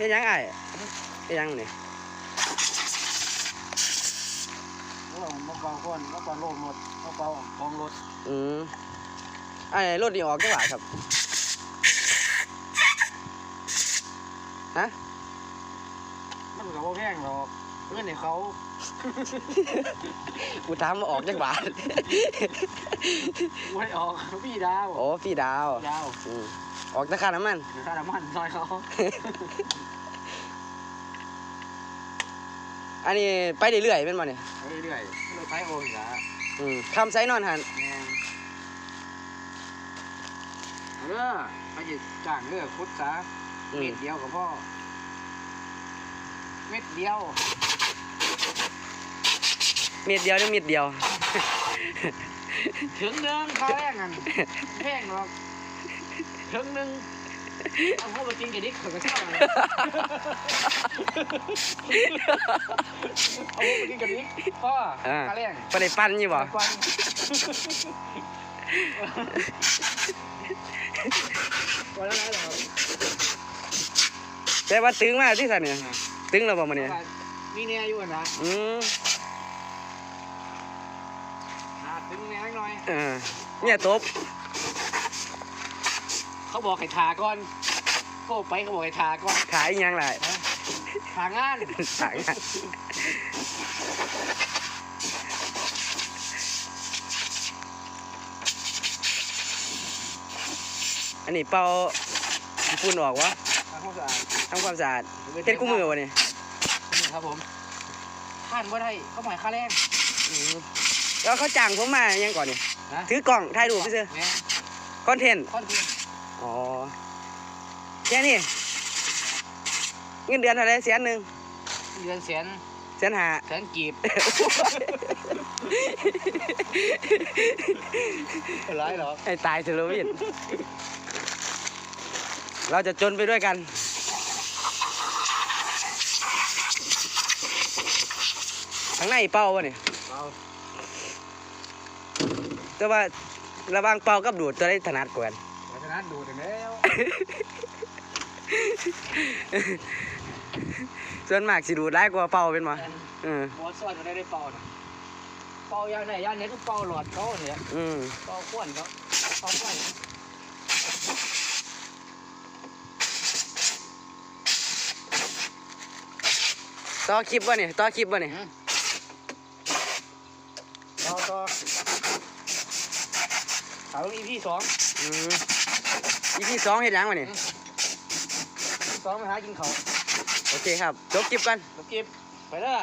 เป็นหยังไงเป็นหยังนี่ว่ามาเป่าก้อนมาเป่าโลมรถมาเป่ากองรถอืมไอ้รถนี่ออกจังหวะครับฮะมันก็บ่แพงหรอกเงินให้เขากูถามว่าออกจังหวะไว้ออกพี่ดาวโอ้พี่ดาวดาวอืม ออกตะค่าน้ำมันค่าน้ำมันซอยเขาอันนี้ไปเรื่อยๆเป็นบ่เนี่ยไปเรื่อยๆรถไฟโอ้ยละอืมคำไซนอนหันแม่งเออไปจิจ้างเลือกพุทธซะอืเม็มดเดียวกับพ่อเม็ดเดียวเม็ดเดียวหรือเม็ดเดียว ถึงหนึ่งค่าแรงกันแพงหรอก ถึงหนึ่งเอาเข้ามากินกับดิ๊กเขาก็ชอบเลยเอาเข้ามากินกับดิ๊กพ่ออ่าค่าแรงไปได้ปั้นอยู่บ่ควันวันละไรเหรอครับแต่ว่าตึงมากที่สันเนี่ยตึงแล้วบ่มาเนี่ยมีแน่อยู่นะอืมหาถึงแน่หน่อย เออเนี่ยตบ เขาบอกให้ทาก่อนโก้ไปเขาบอกให้ทาก่อนขายอีหยังไรทางานขายงานอันนี้เป่าญี่ปุ่นออกวะทางความสะอาดทำความสะอาดเฮ็ดกู้มือวะเนี่ยนี่ครับผมท่านว่าได้เขาหมายค่าแรงอืมแล้วเขาจ้างผมมายังก่อนนี่นะถือกล่องถ่ายรูปไปซื้อแม่คอนเทนต์ คอนเทนต์ อ๋อแค่นี้เงินเดือนเท่าไหรแสนหนึ่งเดือนแสนแสนห้าแสนกีบร้ายเหรอไอ้ตายเถอะโลวินเราจะจนไปด้วยกันข้างในเป่าวะเนี่ยเอาแต่ว่าระหว่างเป่ากับดูดตัวได้ถนัดกว่ากันเพราะฉะนั้นดูถึงแล้วส่วนมากสิดูดได้กว่าเป่าเป็นมาเออหมอสอนก็ได้ได้เป่านะเป่าอย่างไหนอย่างไหนก็เป่าหลอดเขาเนี่ยอืมเป่าขวนเขาเป่าขวนต่อคลิปวะเนี่ยต่อคลิปวะเนี่ยต่อต่อถามอีพีสองอืม อีพีสองเห็นยังวะเนี่ยสองมาหากินเขาวโอเคครับจบคลิปกัน ลูกกิบไปเด้อ